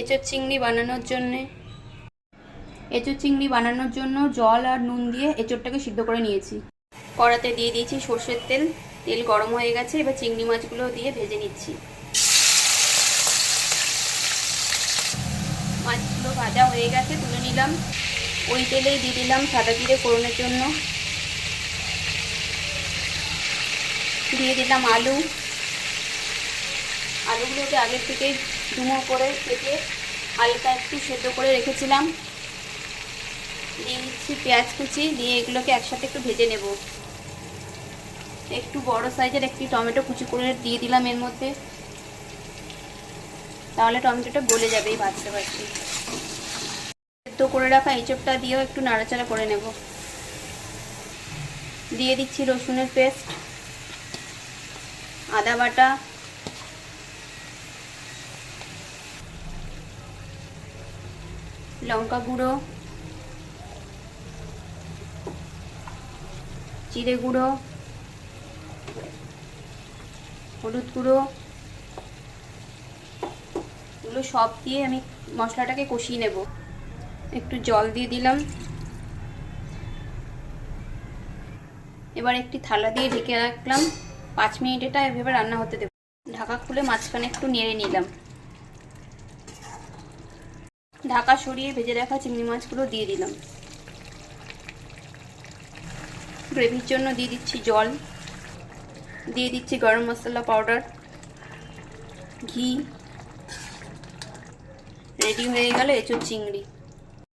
এঁচোর চিংড়ি বানানোর জন্যে। এঁচোর চিংড়ি বানানোর জন্য জল আর নুন দিয়ে এঁচোরটাকে সিদ্ধ করে নিয়েছি। কড়াতে দিয়ে দিয়েছি সর্ষের তেল। তেল গরম হয়ে গেছে, এবার চিংড়ি মাছগুলো দিয়ে ভেজে নিচ্ছি। মাছগুলো ভাজা হয়ে গেছে, তুলে নিলাম। ওই তেলেই দিয়ে দিলাম সাদা জিরে ফোড়নের জন্য। দিয়ে দিলাম আলু। আলুগুলোকে আগের থেকে ডুমো করে কেটে হালকা একটু সেদ্ধ করে রেখেছিলাম। দিয়ে দিচ্ছি পেঁয়াজ কুচি, দিয়ে এগুলোকে একসাথে একটু ভেজে নেব। একটু বড় সাইজের একটি টমেটো কুচি করে দিয়ে দিলাম এর মধ্যে। তাহলে টমেটোটা গলে যাবে এই ভাজতে ভাজতে সেদ্ধ করে রাখা এঁচোড়টা দিয়েও একটু নাড়াচাড়া করে নেব। দিয়ে দিচ্ছি রসুনের পেস্ট, আদা বাটা লঙ্কা গুঁড়ো, জিরে গুঁড়ো, হলুদ গুঁড়ো, এগুলো সব দিয়ে আমি মশলাটাকে কষিয়ে নেব। একটু জল দিয়ে দিলাম। এবার একটি থালা দিয়ে ঢেকে রাখলাম। পাঁচ মিনিট এটা এভাবে রান্না হতে দেব। ঢাকা খুলে মাঝখানে একটু নেড়ে নিলাম। ঢাকা সরিয়ে ভেজে রাখা চিংড়ি মাছগুলো দিয়ে দিলাম। গ্রেভির জন্য দিয়ে দিচ্ছি জল। দিয়ে দিচ্ছি গরম মশলা পাউডার। ঘি। রেডি হয়ে গেল এঁচুর চিংড়ি।